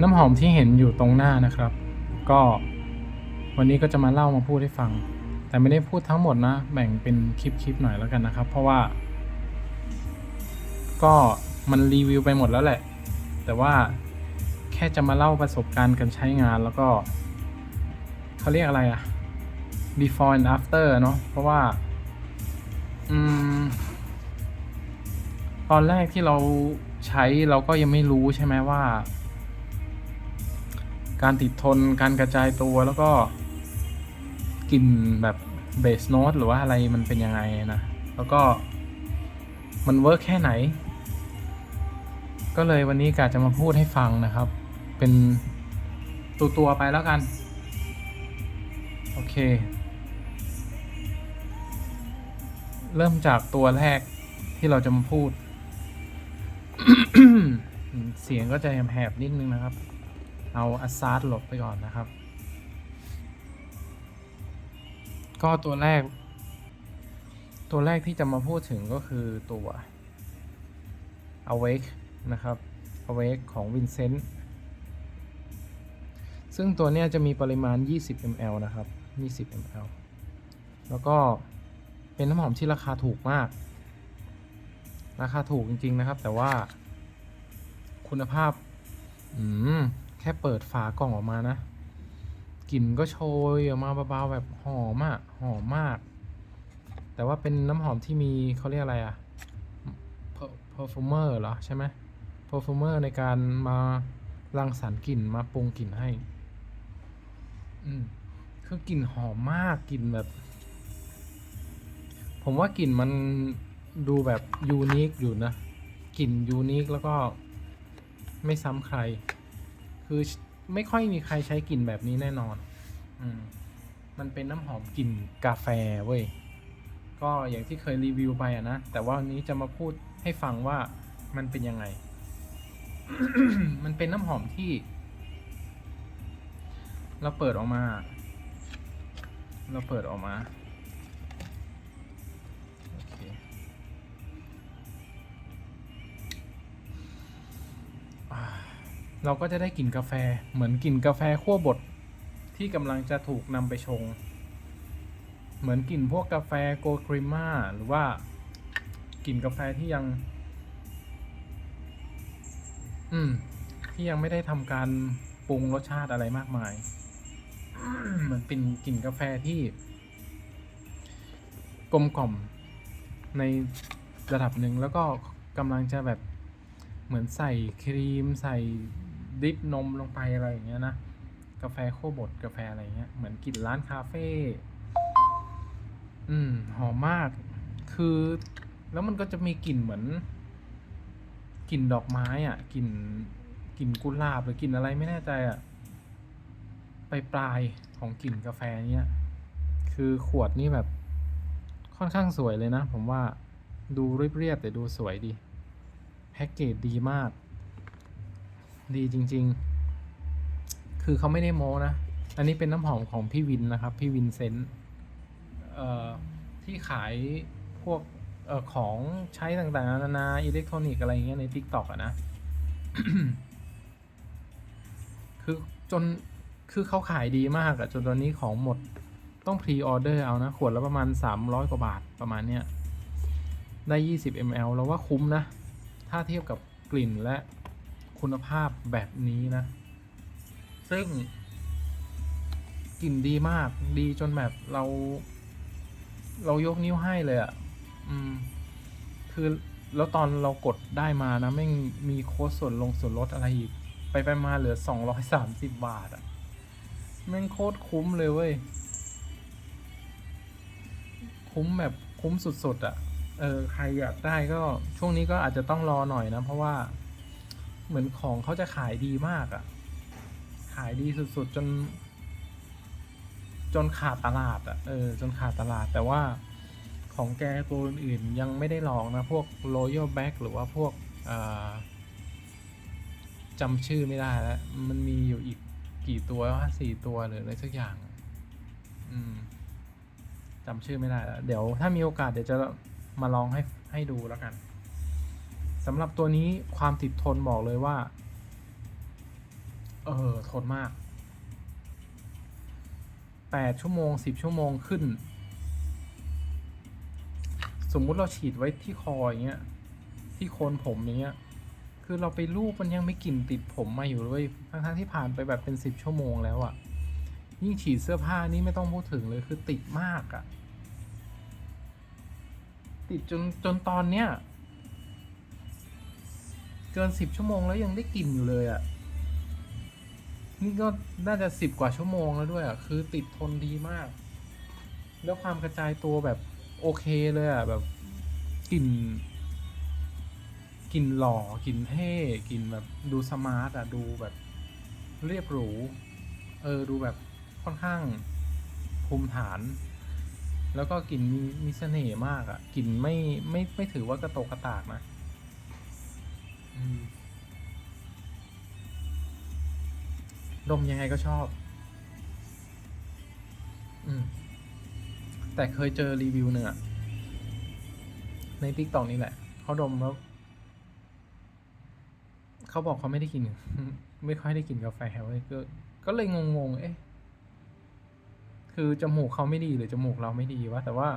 น้ำหอมที่เห็นอยู่ตรงหน้านะครับ ก็วันนี้ก็จะมาเล่ามาพูดให้ฟัง แต่ไม่ได้พูดทั้งหมดนะ แบ่งเป็นคลิปๆหน่อยแล้วกันนะครับ เพราะว่า ก็มันรีวิวไปหมดแล้วแหละ แต่ว่าแค่จะมาเล่าประสบการณ์การใช้งานแล้วก็เขาเรียกอะไรอะ before and after เนอะเพราะว่าอืมตอนแรกที่เราใช้เราก็ยังไม่รู้ใช่ไหมว่า การติดทนการกระจายตัวแล้วก็กลิ่นแบบเบสโน e หรือว่าอะไรมันเป็นยังไงนะ แล้วก็มันเวิร์กแค่ไหน ก็เลยวันนี้กะจะมาพูดให้ฟังนะครับ เป็นตัวตัวไปแล้วกัน โอเค เริ่มจากตัวแรกที่เราจะมาพูด เสียงก็จะแหบๆนิดนึงนะครับ เอาอัสซาร์ดหลบไปก่อนนะครับ ก็ตัวแรก ตัวแรกที่จะมาพูดถึงก็คือตัว Awake นะครับ Awake ของ Vincent ซึ่งตัวนี้จะมีปริมาณ 20 ml นะครับ 20 ml แล้วก็เป็นน้ำหอมที่ราคาถูกมาก ราคาถูกจริง ๆ นะครับ แต่ว่าคุณภาพ อืม ค่เปิดฝากล่องออกมานะ กลิ่นก็โชยออกมาเบาๆแบบหอมอะหอมมาก แต่ว่าเป็นน้ำหอมที่มีเขาเรียกอะไรอะ perfumer เหรอใช่ไหม perfumer ในการมารังสรรค์กลิ่นมาปรุงกลิ่นให้ อืมคือกลิ่นหอมมากกลิ่นแบบ ผมว่ากลิ่นมันดูแบบยูนิคอยู่นะกลิ่นยูนิคแล้วก็ไม่ซ้ำใคร คือไม่ค่อยมีใครใช้กลิ่นแบบนี้แน่นอน อืม มันเป็นน้ำหอมกลิ่นกาแฟเว้ย ก็อย่างที่เคยรีวิวไปอะนะ แต่ว่าวันนี้จะมาพูดให้ฟังว่ามันเป็นยังไง มันเป็นน้ำหอมที่ เราเปิดออกมา เราเปิดออกมา เราก็จะได้กลิ่นกาแฟเหมือนกลิ่นกาแฟขั้วบดที่กำลังจะถูกนำไปชง เหมือนกลิ่นพวกกาแฟโกครีม่าหรือว่ากลิ่นกาแฟที่ยัง อืม ที่ยังไม่ได้ทำการปรุงรสชาติอะไรมากมาย เหมือนเป็นกลิ่นกาแฟที่ กลมกล่อมในระดับหนึ่งแล้วก็กำลังจะแบบเหมือนใส่ครีมใส่ ดิปนมลงไปอะไรอย่างเงี้ยนะกาแฟโคบดกาแฟอะไรเงี้ยเหมือนกลิ่นร้านคาเฟ่อืมหอมมาก คือ แล้วมันก็จะมีกลิ่นเหมือนกลิ่นดอกไม้อะ่ะกลิ่นกลิ่นกุหลาบหรือกลิ่นอะไรไม่แน่ใจอะ่ะปลายปลายของกลิ่นกาแฟเนี้ยคือขวดนี่แบบค่อนข้างสวยเลยนะ ผมว่าดูเรียบๆแต่ดูสวยดี แพ็กเกจดีมาก ดีจริง ๆ คือเขาไม่ได้โม้นะ อันนี้เป็นน้ำหอมของพี่วินนะครับ พี่วินเซนต์เที่ขายพวกออของใช้ต่างๆ นานาอิเล็กทรอนิกส์อะไรเงี้ยใน TikTok อะนะ คือจนคือเขาขายดีมากอะจนตอนนี้ของหมดต้องพรีออเดอร์เอานะ ขวดละประมาณ 300 กว่าบาทประมาณเนี้ยได้ 20 ml เราว่าคุ้มนะ ถ้าเทียบกับกลิ่นและ คุณภาพแบบนี้นะ ซึ่งกลิ่นดีมากดีจนแบบเรา เรายกนิ้วให้เลยอะ่ะ อืม คือแล้วตอนเรากดได้มานะไม่งมีโค้ดส่วนลงส่วนลดอะไรอีก ไปไปมาเหลือ230บาทอะ่ะแม่งโคตรคุ้มเลยเว้ย คุ้มแบบคุ้มสุดๆอะ่ะ เออ ใครอยากได้ก็ช่วงนี้ก็อาจจะต้องรอหน่อยนะ เพราะว่า เหมือนของเขาจะขายดีมากอะ่ะ ขายดีสุดๆจน จนขาดตลาดอะ่ะ เออ จนขาดตลาด แต่ว่าของแกตัวอื่นยังไม่ได้ลองนะ พวก Royal Back หรือว่าพวกจำชื่อไม่ได้แล้ว มันมีอยู่อีกกี่ตัววะสี่ตัวหรืออะไรสักอย่าง อืมจำชื่อไม่ได้แล้ว เดี๋ยวถ้ามีโอกาสเดี๋ยวจะมาลองให้ให้ดูแล้วกัน สำหรับตัวนี้ความติดทนบอกเลยว่า เออ ทนมากแปดชั่วโมงสิบชั่วโมงขึ้น สมมุติเราฉีดไว้ที่คออย่างเงี้ย ที่โคนผมอย่างเงี้ย คือเราไปรูปมันยังไม่กลิ่นติดผมมาอยู่เลยทั้งๆที่ผ่านไปแบบเป็นสิบชั่วโมงแล้วอะ่ะ ยิ่งฉีดเสื้อผ้านี่ไม่ต้องพูดถึงเลยคือติดมากอะ่ะ ติดจนจนตอนเนี้ย เกินสิบชั่วโมงแล้วยังได้กลิ่นอยู่เลยอะ่ะ นี่ก็น่าจะสิบกว่าชั่วโมงแล้วด้วยอะ่ะ คือติดทนดีมาก แล้วความกระจายตัวแบบโอเคเลยอะ่ะ แบบกลิ่นกลิ่นหล่อกลิ่นเท่กลิ่นแบบดูสมาร์ทอะดูแบบเรียบหรู เออ ดูแบบค่อนข้างภูมิฐาน แล้วก็กลิ่นมีมีเสน่ห์มากอะกลิ่นไม่ไม่ไม่ถือว่ากระโตกกระตากนะ ดมยังไงก็ชอบ อืม แต่เคยเจอรีวิวหนึ่งอะในติ๊กตอกนี่แหละ เขาดมแล้ว เขาบอกเขาไม่ได้กิน ไม่ค่อยได้กินกาแฟเว้ยก็ ก็เลยงงๆ เอ๊ะ คือจมูกเขาไม่ดีหรือจมูกเราไม่ดีวะ แต่ว่า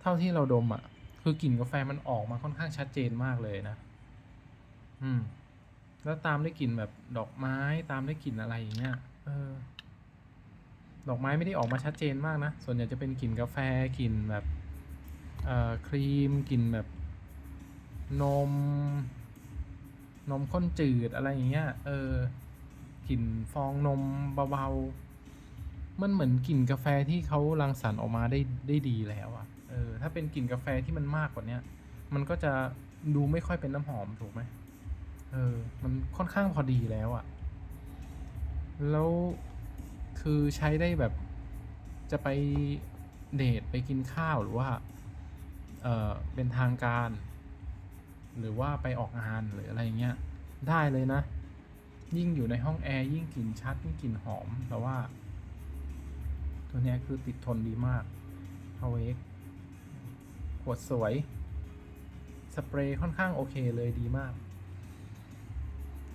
เท่าที่เราดมอะ คือกลิ่นกาแฟมันออกมาค่อนข้างชัดเจนมากเลยนะ อืม แล้วตามด้วยกลิ่นแบบดอกไม้ตามด้วยกลิ่นอะไรอย่างเงี้ย เออ ดอกไม้ไม่ได้ออกมาชัดเจนมากนะ ส่วนใหญ่จะเป็นกลิ่นกาแฟกลิ่นแบบเอ่อครีมกลิ่นแบบ นม นมข้นจืดอะไรอย่างเงี้ย เออกลิ่นฟองนมเบาๆ มันเหมือนกลิ่นกาแฟที่เขารังสรรค์ออกมาได้ได้ดีแล้วอะเออ ถ้าเป็นกลิ่นกาแฟที่มันมากกว่าเนี้ย มันก็จะดูไม่ค่อยเป็นน้ำหอมถูกไหม เออ มันค่อนข้างพอดีแล้วอะแล้วคือใช้ได้แบบจะไปเดทไปกินข้าวหรือว่า เออเป็นทางการ หรือว่าไปออกงานหรืออะไรเงี้ย ได้เลยนะ ยิ่งอยู่ในห้องแอร์ยิ่งกลิ่นชัดยิ่งกลิ่นหอมแต่ว่า ตัวนี้คือติดทนดีมากฮาวเวกขวดสวย สเปรย์ค่อนข้างโอเคเลยดีมาก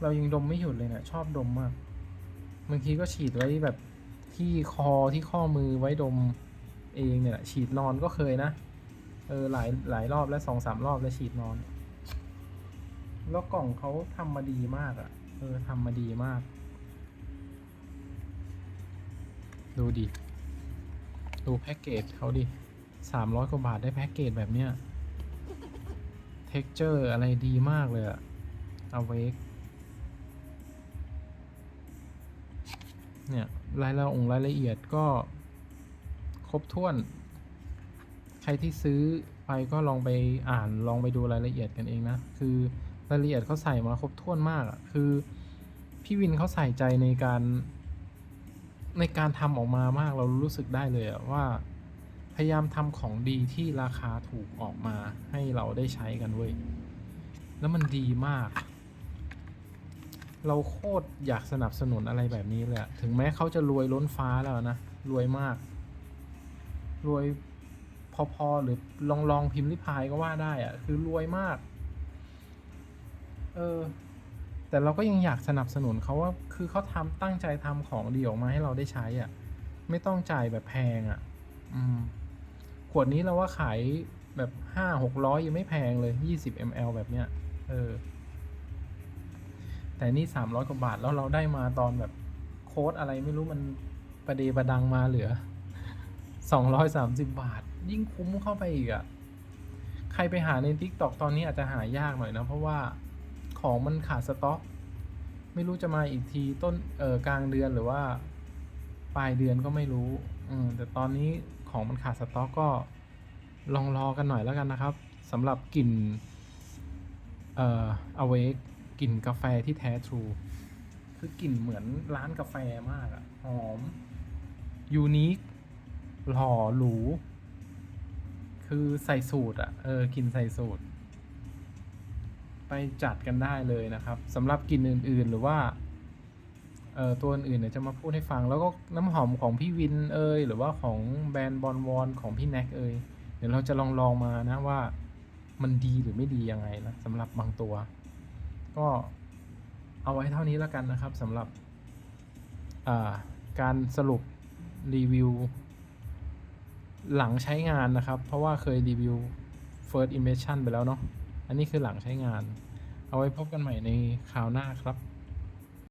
เรายังดมไม่หยุดเลยเนะี่ยชอบดมมากบางทีก็ฉีดไว้แบบที่คอที่ข้อมือไว้ดมเองเนี่ยแหละฉีดนอนก็เคยนะเออหลายหลายรอบแล้วสองสามรอบแล้วฉีดนอน แล้วกล่องเขาทำมาดีมากอะ่ะ เออทำมาดีมาก ดูดิ ดูแพ็กเกจเขาดิสามร้อยกว่าบาทได้แพ็กเกจแบบเนี้ย เท็กเจอร์อะไรดีมากเลยอะเอาเวก เนี่ยรายละองรายละเอียดก็ครบถ้วน ใครที่ซื้อไปก็ลองไปอ่านลองไปดูรายละเอียดกันเองนะ คือรายละเอียดเขาใส่มาครบถ้วนมากอะคือพี่วินเขาใส่ใจในการในการทำออกมามากเรารู้สึกได้เลยอะว่า พยายามทำของดีที่ราคาถูกออกมาให้เราได้ใช้กันเว้ยแล้วมันดีมาก เราโคตรอยากสนับสนุนอะไรแบบนี้เลยถึงแม้เขาจะรวยล้นฟ้าแล้วนะ รวยมาก รวยพอๆหรือลองลองพิมพ์ริพายก็ว่าได้อะคือรวยมาก เออ แต่เราก็ยังอยากสนับสนุนเขาว่า คือเขาทำตั้งใจทำของดีออกมาให้เราได้ใช้อะ ไม่ต้องจ่ายแบบแพงอะ อืม ขวดนี้เราว่าขายแบบห้าหกร้อยยังไม่แพงเลยยี่สิบมลแบบเนี้ย เออ แต่นี่สามร้อยกว่าบาทแล้วเราได้มาตอนแบบโค้ดอะไรไม่รู้มันประเดประดังมาเหลือสองร้อยสามสิบบาท ยิ่งคุ้มเข้าไปอีกอะ่ะ ใครไปหาใน t ิ k t o k ตอนนี้อาจจะหายากหน่อยนะ เพราะว่าของมันขาดสต็อก ไม่รู้จะมาอีกทีต้นเออกลางเดือนหรือว่า ปลายเดือนก็ไม่รู้ อืมแต่ตอนนี้ของมันขาดสต็อกก็ลองรอกันหน่อยแล้วกันนะครับสำหรับกลิ่น เอ่อ awake กลิ่นกาแฟที่แท้ทรู คือกลิ่นเหมือนร้านกาแฟมากอะหอม ยูนิค หล่อหรู คือใส่สูตรอะเออกลิ่นใส่สูตร ไปจัดกันได้เลยนะครับสำหรับกลิ่นอื่น ๆ หรือว่าเอ่อตัวอื่นเนี่ยจะมาพูดให้ฟังแล้วก็น้ำหอมของพี่วินเอยหรือว่าของแบรนด์บอลวอนของพี่แน็กเอยเดี๋ยวเราจะลองลองมานะว่ามันดีหรือไม่ดียังไงนะสำหรับบางตัว ก็เอาไว้เท่านี้แล้วกันนะครับสำหรับการสรุปรีวิว หลังใช้งานนะครับ เพราะว่าเคยรีวิว first impression ไปแล้วเนาะอันนี้คือหลังใช้งาน เอาไว้พบกันใหม่ในคราวหน้าครับ